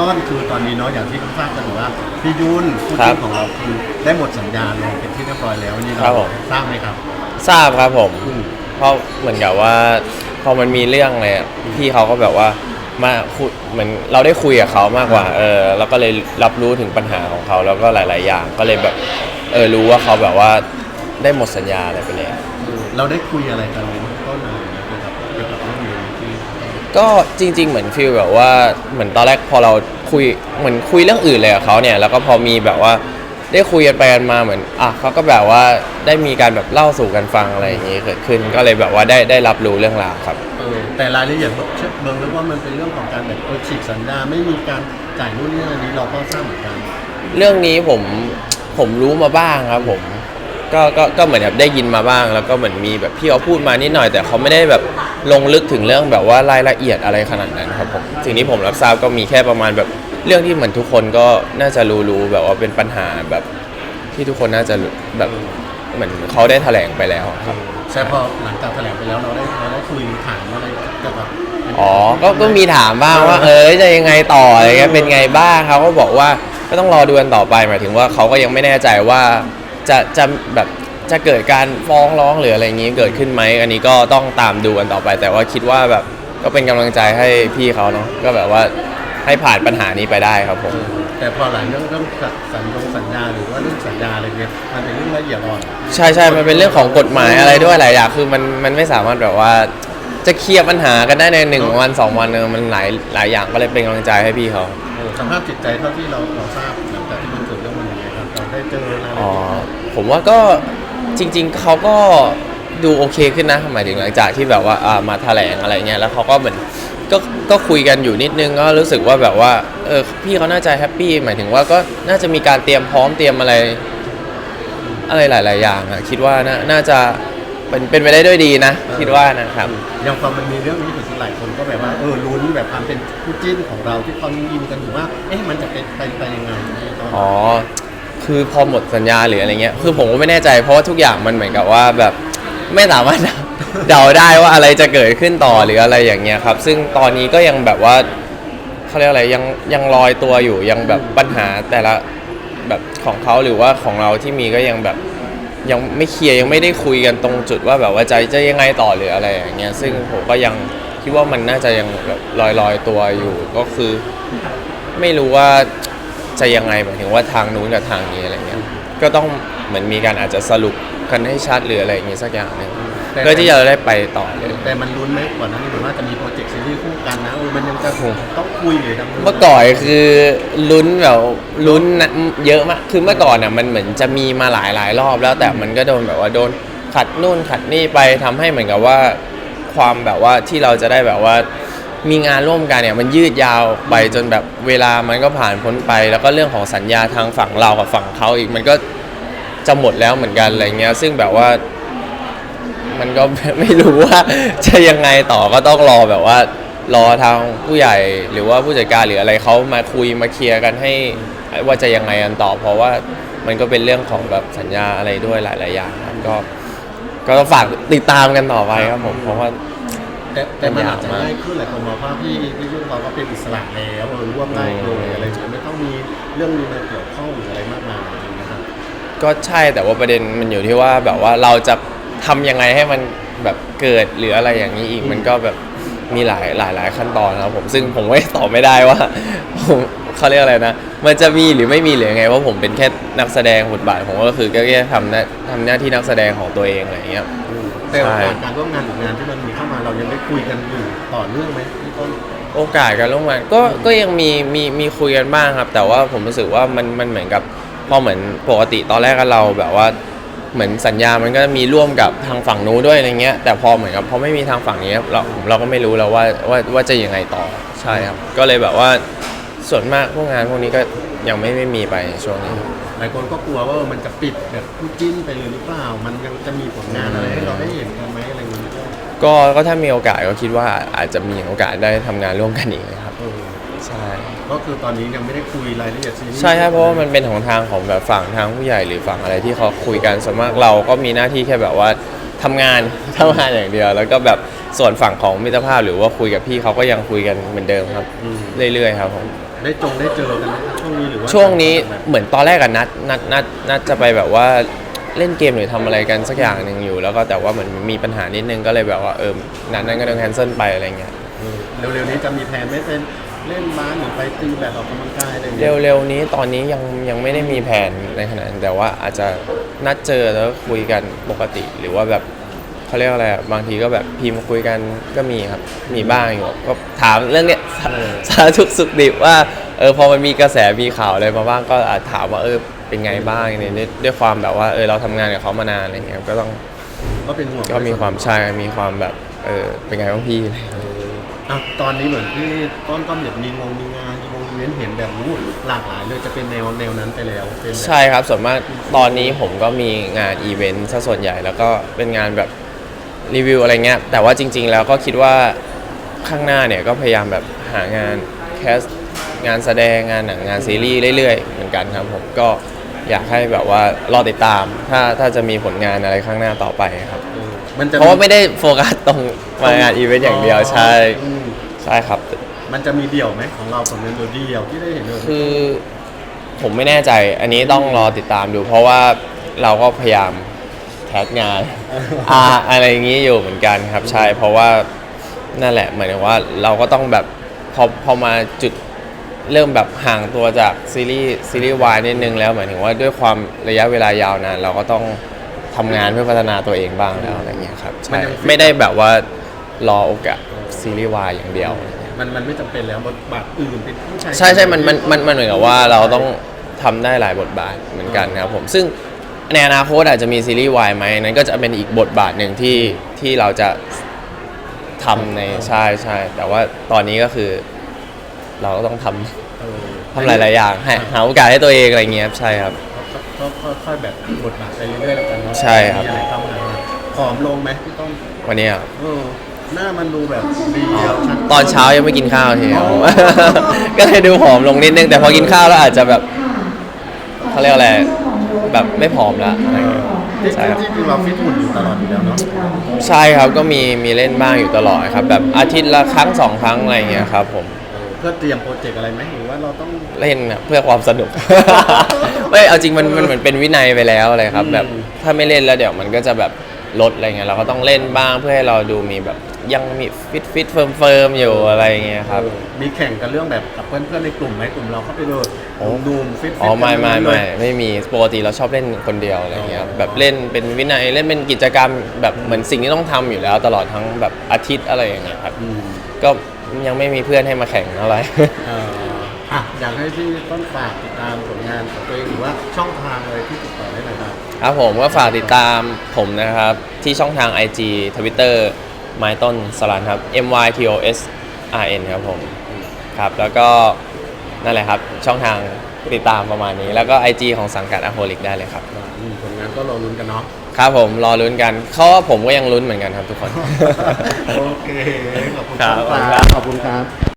ต้นคือตอนนี้เนาะอย่างที่ทุกท่านจะรู้ว่าพี่ยุ่นผู้ครัจิ้บนของเราคือได้หมดสัญญาลงเป็นที่เรียบร้อยแล้วนี่ครัเราบผม ทราบไหมครับทราบครับผม อืม เพราะเหมือนกับว่าพอมันมีเรื่องเลยอะพี่เขาก็แบบว่ามาคุยเหมือนเราได้คุยกับเขามากกว่า เออแล้วก็เลยรับรู้ถึงปัญหาของเขาแล้วก็หลาย ๆ อย่างก็เลยแบบเออรู้ว่าเขาแบบว่าได้หมดสัญญาอะไรไปแล้วเราได้คุยอะไรกันในเบื้องต้นอะไรอย่างเงี้ยเกี่ยวกับเกี่ยวกับเรื่องนี้ที่ ก็จริง ๆ เหมือนฟีลแบบว่าเหมือนตอนแรกพอเราคุยเหมือนคุยเรื่องอื่นเลยกับเขาเนี่ยแล้วก็พอมีแบบว่าได้คุยกันไปกันมาเหมือนอะเขาก็แบบว่าได้มีการแบบเล่าสู่กันฟังอะไรอย่างนี้เกิดขึ้นก็เลยแบบว่าได้ได้รับรู้เรื่องราวครับ เออแต่รายละเอียดเชื่อเบิงแล้วว่ามันเป็นเรื่องของการแบบเออฉีกสัญญาไม่มีการจ่ายนู่นนี่นั่นอันนี้เราก็ทราบเหมือนกัน เรื่องนี้ผมผมรู้มาบ้างครับผม ก็ก็ก็เหมือนแบบได้ยินมาบ้าง แล้วก็เหมือนมีแบบพี่เขาพูดมานิดหน่อย แต่เขาไม่ได้แบบลงลึกถึงเรื่องแบบว่ารายละเอียดอะไรขนาดนั้นครับผมสิ่งที่ผมรับทราบก็มีแค่ประมาณแบบเรื่องที่เหมือนทุกคนก็น่าจะรู้รู้แบบว่าเป็นปัญหาแบบที่ทุกคนน่าจะรู้แบบเหมือนเขาได้แถลงไปแล้วครับ ใช่พอหลังจากแถลงไปแล้วเราได้เราได้คุยถามอะไรเกี่ยวกับอ๋อ ก็ก็มีถามบ้างว่า เออจะยังไงต่ออะไรเงี้ยเป็นไงบ้างเขาก็บอกว่าก็ต้องรอดูกันต่อไปหมายถึงว่าเขาก็ยังไม่แน่ใจว่า จะจะแบบจะเกิดการฟ้องร้องหรืออะไรอย่างงี้เกิดขึ้นไหมอันนี้ก็ต้องตามดูกันต่อไป แต่ว่าคิดว่าแบบก็เป็นกำลังใจให้พี่เขาเนาะก็แบบว่าให้ผ่านปัญหานี้ไปได้ครับผม แต่พอหลังเรื่องเรื่องสัญญงสัญญาหรือว่าเรื่องสัญญาอะไรเนี่ยมันเป็นเรื่องละเอียดอ่อนใช่ใช่มันเป็นเรื่องของกฎหมายอะไรด้วยหลายอย่างคือมันมันไม่สามารถแบบว่าจะเคลียร์ปัญหากันได้ในหนึ่งวันสองวันเนอะมันหลายหลายอย่างก็เลยเป็นกำลังใจให้พี่เขา เออสภาพจิตใจเท่าที่เราเราทราบหลังจากที่มันเกิดเรื่องมันยังไงครับเราได้เจออะไรอ๋อ ผมว่าก็จริง ๆเขาก็ดูโอเคขึ้นนะหมายถึงหลังจากที่แบบว่าอ่ามาแถลงอะไรเงี้ยแล้วเขาก็เหมือนก็ก็คุยกันอยู่นิดนึงก็รู้สึกว่าแบบว่าเออพี่เขาน่าจะแฮปปี้หมายถึงว่าก็น่าจะมีการเตรียมพร้อมเตรียมอะไร อะไรหลาย ๆ อย่างอะคิดว่าน่าน่าจะเป็นเป็นไปได้ด้วยดีนะ คิดว่านะครับ อย่างพอมันมีเรื่องนี้ถึงหลายคนก็แบบว่าเออลุ้นแบบความเป็นคู่จิ้นของเราที่เขายินกันอยู่ว่า เอ๊ะมันจะเป็นไปไปยังไงตอนอ๋อ คือพอหมดสัญญาหรืออะไรเงี้ยคือผมก็ไม่แน่ใจเพราะว่าทุกอย่างมันเหมือนกับว่าแบบไม่สามารถ เดาได้ว่าอะไรจะเกิดขึ้นต่อหรืออะไรอย่างเงี้ยครับ ซึ่งตอนนี้ก็ยังแบบว่าเขาเรียกอะไรยังยังลอยตัวอยู่ยังแบบปัญหาแต่ละแบบของเขาหรือว่าของเราที่มีก็ยังแบบยังไม่เคลียร์ยังไม่ได้คุยกันตรงจุดว่าแบบว่าใจจะยังไงต่อหรืออะไรอย่างเงี้ยซึ่งผมก็ยังคิดว่ามันน่าจะยังแบบลอยลอยตัวอยู่ ก็คือ ไม่รู้ว่า จะยังไงหมายถึงว่าทางนู้นกับทางนี้อะไรเงี้ยก็ต้องเหมือนมีการอาจจะสรุปกันให้ชัดหรืออะไรอย่างงี้สักอย่างหนึงเพื่อที่จะได้ไปต่อเลย แต่มันลุ้นไหมก่อนหน้านี้เหมือนว่าจะมีโปรเจกต์ซีรีส์คู่กันนะเออมันยังจะต้องคุยหรือดำเนินเมื่อก่อนคือลุ้นแบบลุ้นนะเยอะมากคือเมื่อก่อนอะมันเหมือนจะมีมาหลายหลายรอบแล้วแต่มันก็โดนแบบว่าโดนขัดนู่นขัดนี่ไปทำให้เหมือนกับว่า ความแบบว่าที่เราจะได้แบบว่า มีงานร่วมกันเนี่ยมันยืดยาวไปจนแบบเวลามันก็ผ่านพ้นไป แล้วก็เรื่องของสัญญาทางฝั่งเรากับฝั่งเขาอีกมันก็จะหมดแล้วเหมือนกันอะไรเงี้ย ซึ่งแบบว่า มันก็ไม่รู้ว่าจะยังไงต่อก็ต้องรอแบบว่า รอทางผู้ใหญ่หรือว่าผู้จัดการหรืออะไรเขามาคุยมาเคลียร์กันให้ว่าจะยังไงกันต่อ เพราะว่ามันก็เป็นเรื่องของแบบสัญญาอะไรด้วยหลาย ๆ อย่างครับก็ ก็ฝากติดตามกันต่อไปครับผมเพราะว่า แต่แต่มันอาจจะมันยาวมากง่ายขึ้นหลายคนมองว่าพี่พี่ยุ่งเราก็เป็นอิสระแล้วเออร่วมได้เลยอะไรอย่างเงี้ยไม่ต้องมีเรื่องนี้มาเกี่ยวข้องหรืออะไรมากมายนะครับ ก็ใช่แต่ว่าประเด็นมันอยู่ที่ว่าแบบว่าเราจะทำยังไงให้มันแบบเกิดหรืออะไรอย่างนี้อีกมันก็แบบมีหลายหลายหลายขั้นตอนนะครับผมซึ่งผมไม่ตอบไม่ได้ว่า ผมเขาเรียกอะไรนะ มันจะมีหรือไม่มีหรือยังไงว่าผมเป็นแค่นักแสดงบทบาทผมก็คือก็แค่ทำหน้าทำหน้าที่นักแสดงของตัวเองอะไรอย่างเงี้ย แต่โอใช่กาสการร่วมงานหรืองานที่มันมีเข้ามาเรายังได้คุยกันอยู่ต่อเนื่องไหมพี่ต้น โอกาสการร่วมงานก็ก็ยังมีมีมีคุยกันบ้างครับ แต่ว่าผมรู้สึกว่ามันมันเหมือนกับพอเหมือนปกติตอนแรกก็เราแบบว่าเหมือนสัญญามันก็มีร่วมกับทางฝั่งนู้นด้วยอะไรเงี้ย แต่พอเหมือนกับพอไม่มีทางฝั่งนี้เราเราก็ไม่รู้แล้วว่าว่าว่าจะยังไงต่อใช่ครับ ก็เลยแบบว่าส่วนมากพวกงานพวกนี้ก็ยังไม่ไม่มีไปช่วงนี้ หลายคนก็กลัวว่ามันจะปิดแบบคู่จิ้นไปเลยหรือเปล่า มันยังจะมีผลงานอะไรให้เราได้เห็นกันไหมอะไรอย่างเงี้ยก็ก็ถ้ามีโอกาสก็คิดว่าอาจจะมีโอกาสได้ทำงานร่วมกันอีกนะครับ เออใช่ ก็คือตอนนี้ยังไม่ได้คุยรายละเอียดซีรีส์ใช่ใช่เพราะว่ามันเป็นของทางของแบบฝั่งทางผู้ใหญ่หรือฝั่งอะไรที่เขาคุยกันส่วนมากเราก็มีหน้าที่แค่แบบว่า ทำงานทำงานอย่างเดียว แล้วก็แบบส่วนฝั่งของมิตรภาพหรือว่าคุยกับพี่เขาก็ยังคุยกันเหมือนเดิมครับ อืมเรื่อยๆครับผมแได้จงได้เจอกันไหมครับช่วงนี้หรือว่าช่วงนี้เหมือนตอนแรกอะนัดนัดนัดนัดจะไปแบบว่าเล่นเกมหรือทำอะไรกันสักอย่างหนึ่งอยู่ แล้วก็แต่ว่าเหมือนมีปัญหานิดนึงก็เลยแบบว่าเออนัดนั้นก็โดนแคนเซิลไปอะไรเงี้ยเออเร็วๆนี้จะมีแผนไม่เป็น เล่นบาสหรือไปตีแบบออกกำลังกายอะไรอย่างเงี้ยเร็วๆนี้ตอนนี้ยังยังไม่ได้มีแผนในขนาดนั้นแต่ว่าอาจจะนัดเจอแล้วคุยกันปกติ หรือว่าแบบเขาเรียกว่าอะไรอะบางทีก็แบบพิมพ์คุยกันก็มีครับ มีบ้างอยู่ก็ถามเรื่องเนี้ยสารทุกข์สุขดิบว่าเออพอมันมีกระแสมีข่าวอะไรมาบ้างก็อาจถามว่าเออเป็นไงบ้างเนี่ยด้วยด้วยความแบบว่าเออเราทำงานกับเขามานานอะไรเงี้ยก็ต้องก็เป็นห่วงก็มีความใช่มีความแบบเออเป็นไงบ้างพี่อะไรเงี้ยเออ อะตอนนี้เหมือนที่ต้นต้นแบบมีงงมีงานมีวงอีเวนต์เห็นแบบรู้หลากหลายเลยจะเป็นแนวแนวนั้นไปแล้วเป็นแบบใช่ครับส่วนมากตอนนี้ผมก็มีงานอีเวนต์ซะส่วนใหญ่แล้วก็เป็นงานแบบรีวิวอะไรเงี้ยแต่ว่าจริง ๆ แล้วก็คิดว่าข้างหน้าเนี่ยก็พยายามแบบหางานแคสงานแสดงงานหนังงานซีรีส์เรื่อยๆ เหมือนกันครับผมก็อยากให้แบบว่ารอติดตาม ถ้าถ้าจะมีผลงานอะไรข้างหน้าต่อไปครับ เออมันจะเพราะว่าไม่ได้โฟกัสตรงมางานอีเวนต์อย่างเดียวใช่ อืม ใช่ครับ มันจะมีเดี่ยวไหมของเราผลงานเดี่ยวที่ได้เห็นเลยคือผมไม่แน่ใจอันนี้ต้องรอติดตามดู เพราะว่าเราก็พยายามแคสงาน อ่าอะไรอย่างนี้อยู่เหมือนกันครับใช่เพราะว่านั่นแหละหมายถึงว่าเราก็ต้องแบบพอพอมาจุดเริ่มแบบห่างตัวจากซีรีส์ซีรีส์วายนิดนึงแล้วหมายถึงว่าด้วยความระยะเวลายาวนานเราก็ต้องทำงานเพื่อพัฒนาตัวเองบ้างแล้วอะไรเงี้ยครับใช่ไม่ได้แบบว่ารอโอกาส ซีรีส์วายอย่างเดียว มันมันไม่จำเป็นแล้วบทบาทอื่นเป็นผู้ชายใช่ใช่มันมันมันมันเหมือนกับว่าเราต้องทำได้หลายบทบาทเหมือนกันนะครับผมซึ่งในอนาคตอาจจะมีซีรีส์วายไหมนั้นก็จะเป็นอีกบทบาทหนึ่งที่ที่เราจะทำในใช่ใช่แต่ว่าตอนนี้ก็คือ เราก็ต้องทำเออทำหลายๆอย่างให้หาโอกาสให้ตัวเองอะไรเงี้ยครับใช่ครับ ก็ก็ค่อยๆแบบบทบาทไปเรื่อยๆแล้วกันเนาะใช่ครับ มีอะไรเข้ามาผอมลงไหมพี่ต้นวันนี้ครับเออ หน้ามันดูแบบดีแล้วชัดตอนเช้ายังไม่กินข้าวทีเดียวอ๋อก็เลยดูผอมลงนิดนึงแต่พอกินข้าวแล้วอาจจะแบบเขาเรียกว่าอะไรแบบไม่ผอมแล้วอะไรเงี้ยที่ใช่ครับที่ที่เราฟิตหุ่นอยู่ตลอดอยู่แล้วเนาะใช่ครับก็มีมีเล่นบ้างอยู่ตลอดครับ แบบอาทิตย์ละครั้งสองครั้งอะไรเงี้ยครับ ผมเออเพื่อเตรียมโปรเจกต์อะไรไหมหรือว่าเราต้อง เล่นน่ะเพื่อความสนุก ไม่เอาจริงมันมันเหมือนเป็นวินัยไปแล้วอะไรครับ แบบถ้าไม่เล่นแล้วเดี๋ยวมันก็จะแบบ ลดอะไรเงี้ยเราก็ต้องเล่นบ้างเพื่อให้เราดูมีแบบยังมีฟิตฟิตเฟิร์มเฟิร์มอยู่อะไรเงี้ยครับเออมีแข่งกันเรื่องแบบกับเพื่อนๆในกลุ่มไหมกลุ่มเราเข้าไปเลยโอ้ ดูมฟิตอ๋อไม่ไม่กันเลไม่ยไม่มีปกติเราชอบเล่นคนเดียวอะไรเงี้ยอ๋อแบบเล่นเป็นวินัยเล่นเป็นกิจกรรมแบบเหมือนสิ่งที่ต้องทำอยู่แล้ว ตลอดทั้งแบบอาทิตย์อะไรอย่างเงี้ยครับ อืมก็ยังไม่มีเพื่อนให้มาแข่งเท่าไหร่เอ่อ อะอยากให้พี่ต้นฝากติดตามผลงานของตัวเองหรือว่าช่องทางอะไรที่ติดต่อได้หน่อยครับ ครับผมก็ฝากติดตามผมนะครับ ที่ช่องทาง IG Twitter ไม้ต้นสลันครับ M Y T O S R N ครับผมครับ แล้วก็นั่นแหละครับ ช่องทางติดตามประมาณนี้ แล้วก็ IG ของสังกัดอโฮลิกได้เลยครับ อืมผลงานก็รอลุ้นกันเนาะ ครับผมรอลุ้นกันเขาว่าผมก็ยังลุ้นเหมือนกันครับทุกคน โอเค ขอบคุณครับครับขอบคุณครับ